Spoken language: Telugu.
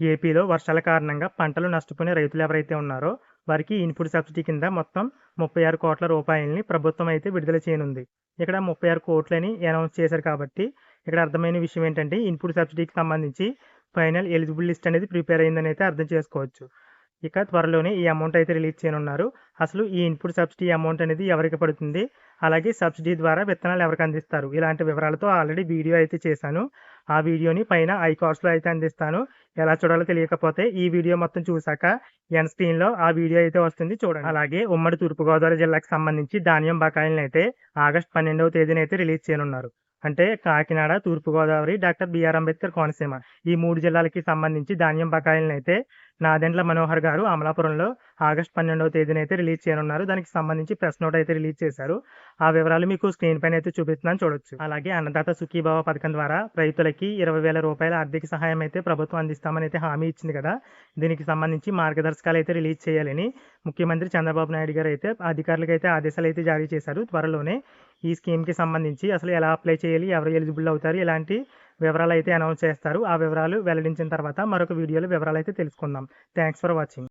ఏపీలో వర్షాల కారణంగా పంటలు నష్టపోయిన రైతులు ఎవరైతే ఉన్నారో వారికి ఇన్పుట్ సబ్సిడీ కింద మొత్తం ముప్పై ఆరు కోట్ల రూపాయలని ప్రభుత్వం అయితే విడుదల చేయనుంది. ఇక్కడ ముప్పై ఆరు కోట్లని అనౌన్స్ చేశారు కాబట్టి ఇక్కడ అర్థమైన విషయం ఏంటంటే ఇన్పుట్ సబ్సిడీకి సంబంధించి ఫైనల్ ఎలిజిబుల్ లిస్ట్ అనేది ప్రిపేర్ అయిందని అయితే అర్థం చేసుకోవచ్చు. ఇక త్వరలోనే ఈ అమౌంట్ అయితే రిలీజ్ చేయనున్నారు. అసలు ఈ ఇన్పుట్ సబ్సిడీ అమౌంట్ అనేది ఎవరికి పడుతుంది? అలాగే సబ్సిడీ ద్వారా విత్తనాలు ఎవరికి అందిస్తారు? ఇలాంటి వివరాలతో ఆల్రెడీ వీడియో అయితే చేశాను. ఆ వీడియోని పైన ఐ కార్డ్స్లో అయితే అందిస్తాను. ఎలా చూడాలో తెలియకపోతే ఈ వీడియో మొత్తం చూశాక ఎన్ స్క్రీన్లో ఆ వీడియో అయితే వస్తుంది చూడండి. అలాగే ఉమ్మడి తూర్పుగోదావరి జిల్లాకు సంబంధించి ధాన్యం బకాయిలను అయితే ఆగస్ట్ పన్నెండవ తేదీన అయితే రిలీజ్ చేయనున్నారు. అంటే కాకినాడ తూర్పుగోదావరి డాక్టర్ బిఆర్ అంబేద్కర్ కోనసీమ ఈ మూడు జిల్లాలకి సంబంధించి ధాన్యం బకాయిలను అయితే నాదెండ్ల మనోహర్ గారు అమలాపురంలో ఆగస్ట్ పన్నెండవ తేదీన అయితే రిలీజ్ చేయనున్నారు. దానికి సంబంధించి ప్రెస్ నోట్ అయితే రిలీజ్ చేశారు. ఆ వివరాలు మీకు స్క్రీన్ పైన అయితే చూపిస్తున్నాను చూడొచ్చు. అలాగే అన్నదాత సుఖీభావ పథకం ద్వారా రైతులకి ఇరవై వేల రూపాయల ఆర్థిక సహాయం అయితే ప్రభుత్వం అందిస్తామని అయితే హామీ ఇచ్చింది కదా. దీనికి సంబంధించి మార్గదర్శకాలు అయితే రిలీజ్ చేయాలని ముఖ్యమంత్రి చంద్రబాబు నాయుడు గారు అయితే అధికారులకు అయితే ఆదేశాలు అయితే జారీ చేశారు. త్వరలోనే ఈ స్కీమ్కి సంబంధించి అసలు ఎలా అప్లై చేయాలి ఎవరు ఎలిజిబుల్ అవుతారు ఇలాంటి వివరాలు అయితే అనౌన్స్ చేస్తారు ఆ వివరాలు వెల్లడించిన తర్వాత మరొక వీడియోలో వివరాలు అయితే తెలుసుకుందాం. Thanks for watching.